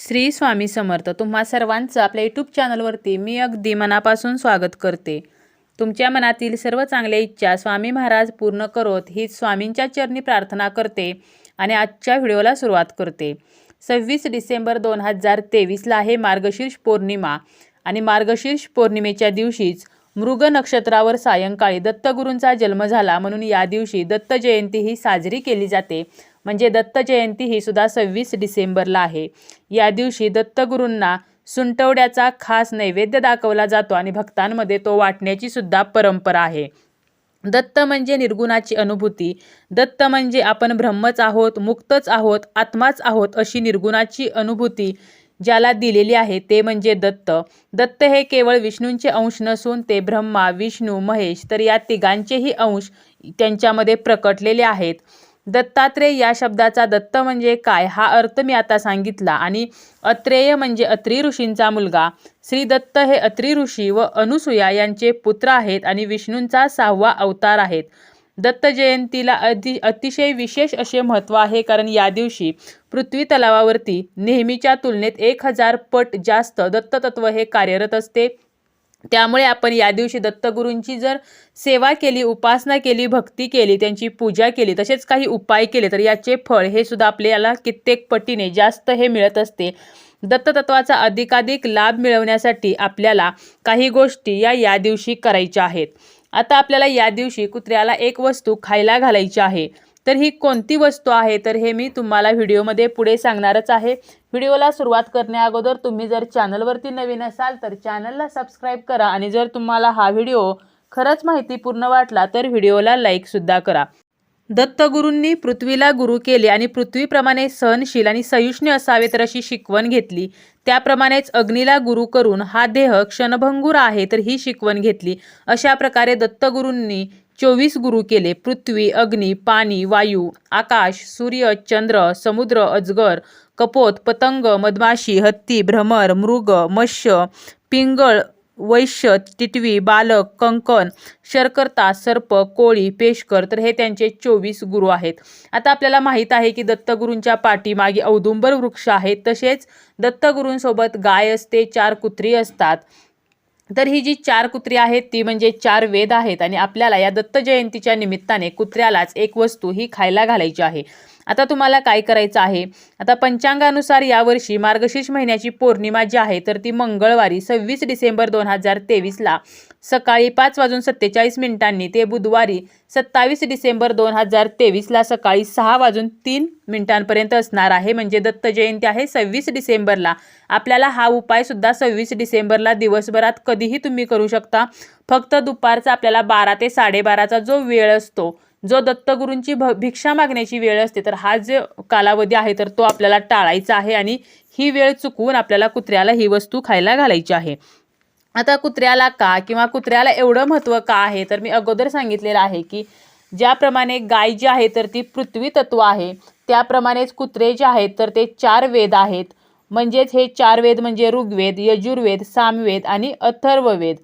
श्री स्वामी समर्थ तुम्हा सर्वांचं आपल्या यूट्यूब चॅनलवरती मी अगदी मनापासून स्वागत करते. तुमच्या मनातील सर्व चांगल्या इच्छा स्वामी महाराज पूर्ण करोत ही स्वामींच्या चरणी प्रार्थना करते आणि आजच्या व्हिडिओला सुरुवात करते. सव्वीस डिसेंबर दोन हजार तेवीसला आहे मार्गशीर्ष पौर्णिमा आणि मार्गशीर्ष पौर्णिमेच्या दिवशीच मृग नक्षत्रावर सायंकाळी दत्तगुरूंचा जन्म झाला म्हणून या दिवशी दत्त जयंती ही साजरी केली जाते. म्हणजे दत्त जयंती ही सुद्धा सव्वीस डिसेंबरला आहे. या दिवशी दत्तगुरूंना सुंटवड्याचा खास नैवेद्य दाखवला जातो आणि भक्तांमध्ये तो वाटण्याची सुद्धा परंपरा आहे. दत्त म्हणजे निर्गुणाची अनुभूती. दत्त म्हणजे आपण ब्रह्मच आहोत मुक्तच आहोत आत्माच आहोत अशी निर्गुणाची अनुभूती ज्याला दिलेली आहे ते म्हणजे दत्त. दत्त हे केवळ विष्णूंचे अंश नसून ते ब्रह्मा विष्णू महेश तर या तिघांचेही अंश त्यांच्यामध्ये प्रकटलेले आहेत. दत्तात्रेय या शब्दाचा दत्त म्हणजे काय? हा अर्थ मी आता सांगितला. आणि अत्रेय म्हणजे अत्री ऋषींचा मुलगा. श्री दत्त हे अत्री ऋषी व अनुसूया यांचे पुत्र आहेत आणि विष्णूंचा सहावा अवतार आहेत. दत्त जयंतीला अति अतिशय विशेष असे महत्त्व आहे कारण या दिवशी पृथ्वी तलावावरती नेहमीच्या तुलनेत एक हजार पट जास्त दत्ततत्व हे कार्यरत असते. त्यामुळे आपण या दिवशी दत्तगुरूंची जर सेवा केली उपासना केली भक्ती केली त्यांची पूजा केली तसेच काही उपाय केले तर याचे फळ हे सुद्धा आपल्याला कित्येक पटीने जास्त हे मिळत असते. दत्ततत्वाचा अधिकाधिक लाभ मिळवण्यासाठी आपल्याला काही गोष्टी या या दिवशी करायच्या आहेत. आता आपल्याला या दिवशी कुत्र्याला एक वस्तू खायला घालायची आहे. तर ही कोणती वस्तू आहे? तर हे मी तुम्हाला व्हिडिओमध्ये पुढे सांगणारच आहे. व्हिडिओला सुरुवात करण्या अगोदर तुम्ही जर चॅनलवरती नवीन असाल तर चॅनलला सबस्क्राईब करा आणि जर तुम्हाला हा व्हिडिओ खरंच माहितीपूर्ण वाटला तर व्हिडिओला लाईकसुद्धा करा. दत्तगुरूंनी पृथ्वीला गुरु केले आणि पृथ्वीप्रमाणे सहनशील आणि सहिष्णू असावे तर अशी शिकवण घेतली. त्याप्रमाणेच अग्नीला गुरु करून हा देह क्षणभंगूर आहे तर ही शिकवण घेतली. अशा प्रकारे दत्तगुरूंनी चोवीस गुरु केले. पृथ्वी अग्नी पाणी वायू आकाश सूर्य चंद्र समुद्र अजगर कपोत पतंग मधमाशी हत्ती भ्रमर मृग मत्स्य पिंगळ वैश्य टिटवी बालक कंकण शर्करता सर्प कोळी पेशकर तर हे त्यांचे चोवीस गुरु आहेत. आता आपल्याला माहीत आहे की दत्तगुरूंच्या पाठीमागे औदुंबर वृक्ष आहेत तसेच दत्तगुरूंसोबत गाय असते चार कुत्री असतात. तर ही जी चार कुत्री आहेत ती म्हणजे चार वेद आहेत. आणि आपल्याला या दत्त जयंतीच्या निमित्ताने कुत्र्यालाच एक वस्तू ही खायला घालायची आहे. आता तुम्हाला काय करायचं आहे? आता पंचांगानुसार यावर्षी मार्गशीर्ष महिन्याची पौर्णिमा जी आहे तर ती मंगळवारी सव्वीस डिसेंबर दोन हजार तेवीसला. सकाळी पाच वाजून सत्तेचाळीस मिनिटांनी ते बुधवारी सत्तावीस डिसेंबर दोन हजार तेवीसला सकाळी सहा वाजून तीन मिनिटांपर्यंत असणार आहे. म्हणजे दत्त जयंती आहे सव्वीस डिसेंबरला. आपल्याला हा उपायसुद्धा सव्वीस डिसेंबरला दिवसभरात कधीही तुम्ही करू शकता. फक्त दुपारचा आपल्याला बारा ते साडेबाराचा जो वेळ असतो जो दत्तगुरूंची भ भिक्षा मागण्याची वेळ असते तर हा जो कालावधी आहे तर तो आपल्याला टाळायचा आहे आणि ही वेळ चुकवून आपल्याला कुत्र्याला ही वस्तू खायला घालायची आहे. आता कुत्र्याला का किंवा कुत्र्याला एवढं महत्त्व का आहे तर मी अगोदर सांगितलेलं आहे की ज्याप्रमाणे गाय जी आहे तर ती पृथ्वी तत्व आहे. त्याप्रमाणेच कुत्रे जे आहेत तर ते चार वेद आहेत. म्हणजेच हे चार वेद म्हणजे ऋग्वेद यजुर्वेद सामवेद आणि अथर्ववेद.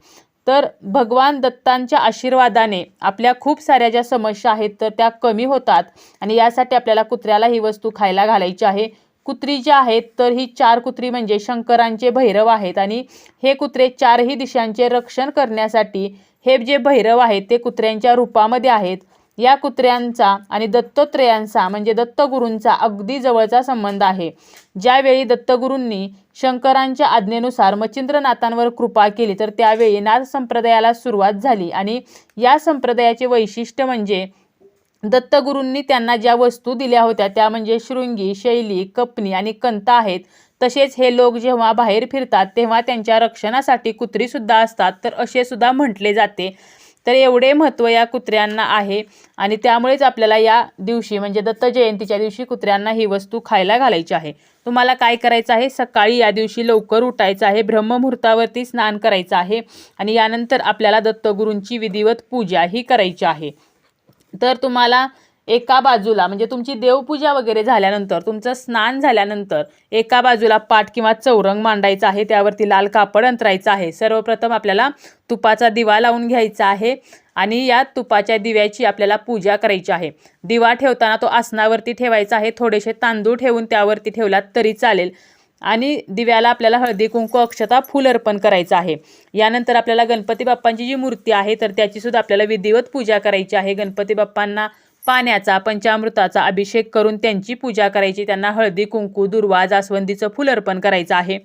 तर भगवान दत्तांच्या आशीर्वादाने आपल्या खूप साऱ्या ज्या समस्या आहेत तर त्या कमी होतात. आणि यासाठी आपल्याला कुत्र्याला ही वस्तू खायला घालायची आहे. कुत्री ज्या आहेत तर ही चार कुत्री म्हणजे शंकरांचे भैरव आहेत. आणि हे कुत्रे चारही दिशांचे रक्षण करण्यासाठी हे जे भैरव आहेत ते कुत्र्यांच्या रूपामध्ये आहेत. या कुत्र्यांचा आणि दत्तोत्रेयांचा म्हणजे दत्तगुरूंचा अगदी जवळचा संबंध आहे. ज्यावेळी दत्तगुरूंनी शंकरांच्या आज्ञेनुसार मच्छिंद्रनाथांवर कृपा केली तर त्यावेळी नाथ संप्रदायाला सुरुवात झाली. आणि या संप्रदायाचे वैशिष्ट्य म्हणजे दत्तगुरूंनी त्यांना ज्या वस्तू दिल्या होत्या त्या म्हणजे शृंगी शैली कपनी आणि कंता आहेत. तसेच हे लोक जेव्हा बाहेर फिरतात तेव्हा त्यांच्या रक्षणासाठी कुत्रीसुद्धा असतात. तर असे सुद्धा म्हटले जाते. तर एवढे महत्त्व या कुत्र्यांना आहे. आणि त्यामुळेच आपल्याला या दिवशी म्हणजे दत्त जयंतीच्या दिवशी कुत्र्यांना ही वस्तू खायला घालायची आहे. तुम्हाला काय करायचं आहे? सकाळी या दिवशी लवकर उठायचं आहे. ब्रह्ममुहूर्तावरती स्नान करायचं आहे. आणि यानंतर आपल्याला दत्तगुरूंची विधिवत पूजा ही करायची आहे. तर तुम्हाला एका बाजूला म्हणजे तुमची देवपूजा वगैरे झाल्यानंतर तुमचं स्नान झाल्यानंतर एका बाजूला पाट किंवा चौरंग मांडायचा आहे त्यावरती लाल कापड अंतरायचं आहे. सर्वप्रथम आपल्याला तुपाचा दिवा लावून घ्यायचा आहे आणि या तुपाच्या दिव्याची आपल्याला पूजा करायची आहे. दिवा ठेवताना तो आसनावरती ठेवायचा आहे थोडेसे तांदूळ ठेवून त्यावरती ठेवलात तरी चालेल. आणि दिव्याला आपल्याला हळदी कुंकू अक्षता फुल अर्पण करायचं आहे. यानंतर आपल्याला गणपती बाप्पांची जी मूर्ती आहे तर त्याचीसुद्धा आपल्याला विधिवत पूजा करायची आहे. गणपती बाप्पांना पाण्याचा पंचामृताचा अभिषेक करून त्यांची पूजा करायची. त्यांना हळदी कुंकू दुर्वा जास्वंदीचं फुल अर्पण करायचं आहे.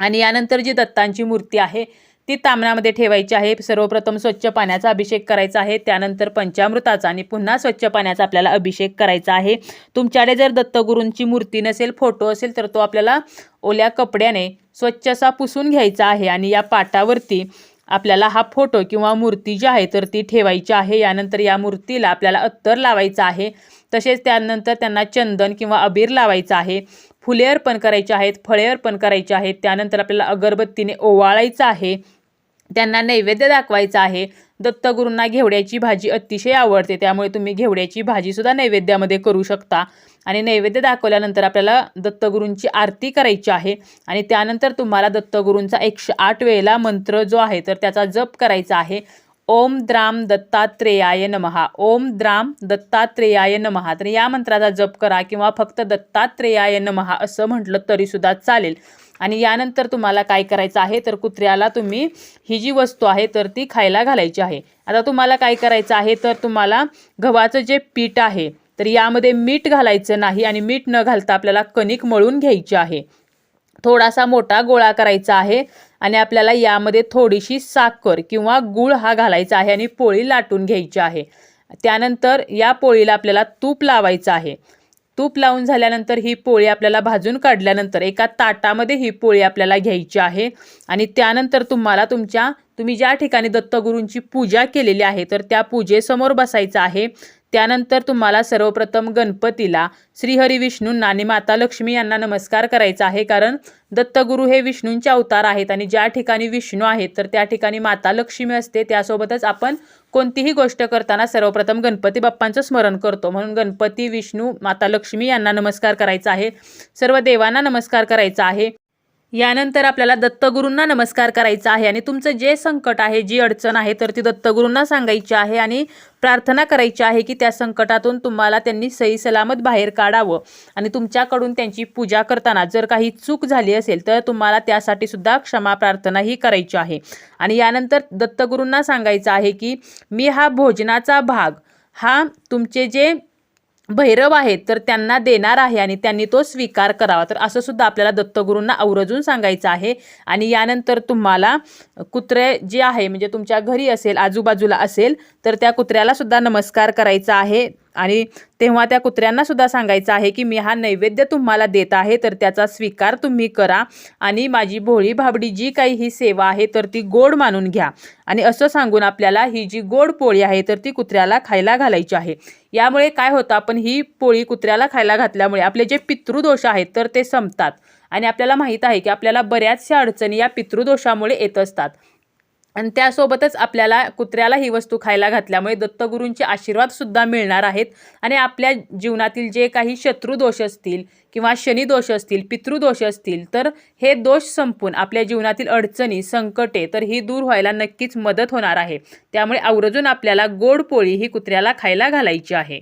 आणि यानंतर जी दत्तांची मूर्ती आहे ती तामणामध्ये ठेवायची आहे. सर्वप्रथम स्वच्छ पाण्याचा अभिषेक करायचा आहे. त्यानंतर पंचामृताचा आणि पुन्हा स्वच्छ पाण्याचा आपल्याला अभिषेक करायचा आहे. तुमच्याकडे जर दत्तगुरूंची मूर्ती नसेल फोटो असेल तर तो आपल्याला ओल्या कपड्याने स्वच्छ असा पुसून घ्यायचा आहे. आणि या पाटावरती आपल्याला हा फोटो किंवा मूर्ती जी आहे तर ती ठेवायची आहे. यानंतर या मूर्तीला आपल्याला अत्तर लावायचं आहे. तसेच त्यानंतर त्यांना चंदन किंवा अबीर लावायचं आहे. फुले अर्पण करायचे आहेत फळे अर्पण करायचे आहेत. त्यानंतर आपल्याला अगरबत्तीने ओवाळायचं आहे. त्यांना नैवेद्य दाखवायचा आहे. दत्तगुरूंना घेवड्याची भाजी अतिशय आवडते. त्यामुळे तुम्ही घेवड्याची भाजीसुद्धा नैवेद्यामध्ये करू शकता. आणि नैवेद्य दाखवल्यानंतर आपल्याला दत्तगुरूंची आरती करायची आहे. आणि त्यानंतर तुम्हाला दत्तगुरूंचा एकशे आठ वेळेला मंत्र जो आहे तर त्याचा जप करायचा आहे. ओम द्राम दत्तात्रेयाय नमहा. ओम द्राम दत्तात्रेयाय नमहा. तर या मंत्राचा जप करा किंवा फक्त दत्तात्रेयाय नमहा असं म्हटलं तरीसुद्धा चालेल. आणि यानंतर तुम्हाला काय करायचं आहे? तर कुत्र्याला तुम्ही ही जी वस्तू आहे तर ती खायला घालायची आहे. आता तुम्हाला काय करायचं आहे? तर तुम्हाला गव्हाचं जे पीठ आहे तर यामध्ये मीठ घालायचं नाही आणि मीठ न घालता आपल्याला कणिक मळून घ्यायची आहे. थोडासा मोठा गोळा करायचा आहे आणि आपल्याला यामध्ये थोडीशी साखर किंवा गूळ हा घालायचा आहे आणि पोळी लाटून घ्यायची आहे. त्यानंतर या पोळीला आपल्याला तूप लावायचं आहे. तूप लावून झाल्यानंतर ही पोळी आपल्याला भाजून काढल्यानंतर एका ताटामध्ये ही पोळी आपल्याला घ्यायची आहे. आणि त्यानंतर तुम्हाला तुमच्या तुम्ही ज्या ठिकाणी दत्तगुरूंची पूजा केलेली आहे तर त्या पूजेसमोर बसायचं आहे. त्यानंतर तुम्हाला सर्वप्रथम गणपतीला श्रीहरी विष्णूंना आणि माता लक्ष्मी यांना नमस्कार करायचा आहे. कारण दत्तगुरू हे विष्णूंचे अवतार आहेत आणि ज्या ठिकाणी विष्णू आहेत तर त्या ठिकाणी माता लक्ष्मी असते. त्यासोबतच आपण कोणतीही गोष्ट करताना सर्वप्रथम गणपती बाप्पांचं स्मरण करतो. म्हणून गणपती विष्णू माता लक्ष्मी यांना नमस्कार करायचा आहे. सर्व देवांना नमस्कार करायचा आहे. यानंतर आपल्याला दत्तगुरूंना नमस्कार करायचा आहे आणि तुमचं जे संकट आहे जी अडचण आहे तर ती दत्तगुरूंना सांगायची आहे आणि प्रार्थना करायची आहे की त्या संकटातून तुम्हाला त्यांनी सही सलामत बाहेर काढावं आणि तुमच्याकडून त्यांची पूजा करताना जर काही चूक झाली असेल तर तुम्हाला त्यासाठी सुद्धा क्षमा प्रार्थनाही करायची आहे. आणि यानंतर दत्तगुरूंना सांगायचं आहे की मी हा भोजनाचा भाग हा तुमचे जे भैरव आहेत तर त्यांना देणार आहे आणि त्यांनी तो स्वीकार करावा. तर असं सुद्धा आपल्याला दत्तगुरूंना आवर्जून सांगायचं आहे. आणि यानंतर तुम्हाला कुत्रे जे आहे म्हणजे तुमच्या घरी असेल आजूबाजूला असेल तर त्या कुत्र्याला सुद्धा नमस्कार करायचा आहे. आणि तेव्हा त्या कुत्र्यांना सुद्धा सांगायचं आहे की मी हा नैवेद्य तुम्हाला देत आहे तर त्याचा स्वीकार तुम्ही करा. आणि माझी भोळी भाबडी जी काही ही सेवा आहे तर ती गोड मानून घ्या. आणि असं सांगून आपल्याला ही जी गोड पोळी आहे तर ती कुत्र्याला खायला घालायची आहे. यामुळे काय होतं आपण ही पोळी कुत्र्याला खायला घातल्यामुळे आपले जे पितृदोष आहेत तर ते संपतात. आणि आपल्याला माहीत आहे की आपल्याला बऱ्याचशा अडचणी या पितृदोषामुळे येत असतात. आणि त्यासोबतच आपल्याला कुत्र्याला ही वस्तू खायला घातल्यामुळे दत्तगुरूंचे आशीर्वादसुद्धा मिळणार आहेत. आणि आपल्या जीवनातील जे काही शत्रुदोष असतील किंवा शनिदोष असतील पितृदोष असतील तर हे दोष संपून आपल्या जीवनातील अडचणी संकटे तर ही दूर व्हायला नक्कीच मदत होणार आहे. त्यामुळे आवर्जून आपल्याला गोड पोळी ही कुत्र्याला खायला घालायची आहे.